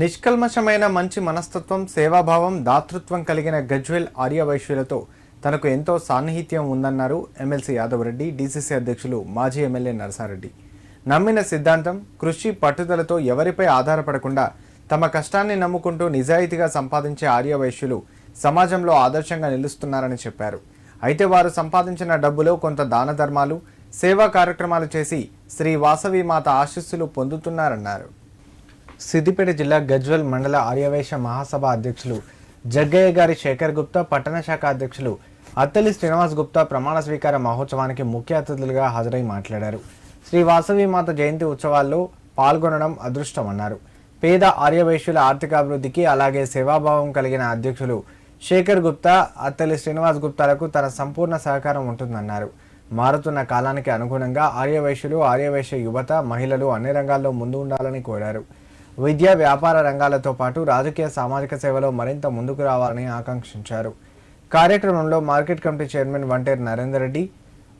నిష్కల్మషమైన మంచి మనస్తత్వం సేవాభావం దాతృత్వం కలిగిన గజ్వెల్ ఆర్యవైశ్యులతో తనకు ఎంతో సాన్నిహిత్యం ఉందన్నారు ఎమ్మెల్సీ యాదవ్ రెడ్డి డీసీసీ అధ్యక్షులు మాజీ ఎమ్మెల్యే నరసారెడ్డి. నమ్మిన సిద్ధాంతం కృషి పట్టుదలతో ఎవరిపై ఆధారపడకుండా తమ కష్టాన్ని నమ్ముకుంటూ నిజాయితీగా సంపాదించే ఆర్యవైశ్యులు సమాజంలో ఆదర్శంగా నిలుస్తున్నారని చెప్పారు. అయితే వారు సంపాదించిన డబ్బులో కొంత దాన ధర్మాలు సేవా కార్యక్రమాలు చేసి శ్రీ వాసవి మాత ఆశీస్సులు పొందుతున్నారన్నారు. సిద్దిపేట జిల్లా గజ్వల్ మండల ఆర్యవైశ్య మహాసభ అధ్యక్షులు జగ్గయ్య గారి శేఖర్ గుప్తా పట్టణ శాఖ అధ్యక్షులు అత్తలి శ్రీనివాస్ గుప్తా ప్రమాణ స్వీకార మహోత్సవానికి ముఖ్య అతిథులుగా హాజరై మాట్లాడారు. శ్రీ వాసవి మాత జయంతి ఉత్సవాల్లో పాల్గొనడం అదృష్టమన్నారు. పేద ఆర్యవైశ్యుల ఆర్థికాభివృద్ధికి అలాగే సేవాభావం కలిగిన అధ్యక్షులు శేఖర్ గుప్తా అత్తలి శ్రీనివాస్ గుప్తాలకు తన సంపూర్ణ సహకారం ఉంటుందన్నారు. మారుతున్న కాలానికి అనుగుణంగా ఆర్యవైశ్యులు ఆర్యవైశ్య యువత మహిళలు అన్ని రంగాల్లో ముందు ఉండాలని కోరారు. విద్యా వ్యాపార రంగాలతో పాటు రాజకీయ సామాజిక సేవలో మరింత ముందుకు రావాలని ఆకాంక్షించారు. కార్యక్రమంలో market committee chairman Vanteru Narender Reddy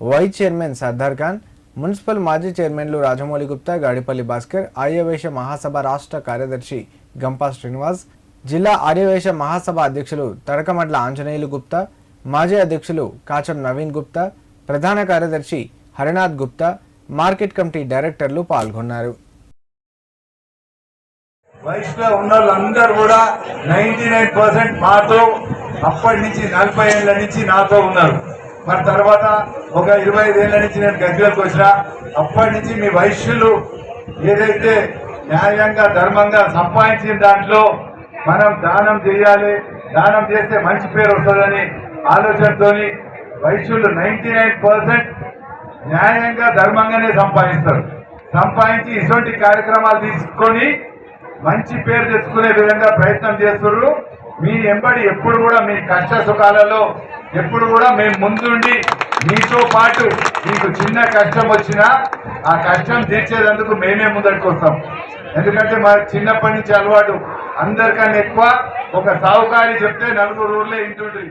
vice chairman Sardar Khan municipal మాజీ చైర్మన్లు రాజమౌళి గుప్తా గాడిపల్లి భాస్కర్ ఆర్యవేశ మహాసభ రాష్ట్ర కార్యదర్శి గంపా శ్రీనివాస్ జిల్లా ఆర్యవేశ మహాసభ అధ్యక్షులు తడకమండ్ల ఆంజనేయులు గుప్తా మాజీ అధ్యక్షులు కాచం నవీన్ గుప్తా ప్రధాన కార్యదర్శి హరినాథ్ గుప్తా మార్కెట్ కమిటీ డైరెక్టర్లు పాల్గొన్నారు. వయసులో ఉన్న వాళ్ళందరూ కూడా నైన్టీ నైన్ పర్సెంట్ మాతో అప్పటి నుంచి నలభై ఏళ్ళ నుంచి నాతో ఉన్నారు. మరి తర్వాత ఒక ఇరవై ఐదేళ్ళ నుంచి నేను గదిలోకి వచ్చిన అప్పటి నుంచి మీ వైశ్యులు ఏదైతే న్యాయంగా ధర్మంగా సంపాదించిన దాంట్లో మనం దానం చేయాలి దానం చేస్తే మంచి పేరు వస్తుందని ఆలోచనతోని వైశ్యులు నైన్టీ నైన్ పర్సెంట్ న్యాయంగా ధర్మంగానే సంపాదిస్తారు. సంపాదించి ఇటువంటి కార్యక్రమాలు తీసుకొని మంచి పేరు తెచ్చుకునే విధంగా ప్రయత్నం చేస్తున్నారు మీ ఎంబడి ఎప్పుడు కూడా మీ కష్ట సుఖాలలో ఎప్పుడు కూడా మేము ముందుండి మీతో పాటు మీకు చిన్న కష్టం వచ్చినా ఆ కష్టం తీర్చేదందుకు మేమే ముందరికి వస్తాం. ఎందుకంటే మా చిన్నప్పటి నుంచి అలవాటు అందరికన్నా ఎక్కువ. ఒక సావుకారి చెప్తే నలుగురు ఊర్లే ఇంటుండ్రి.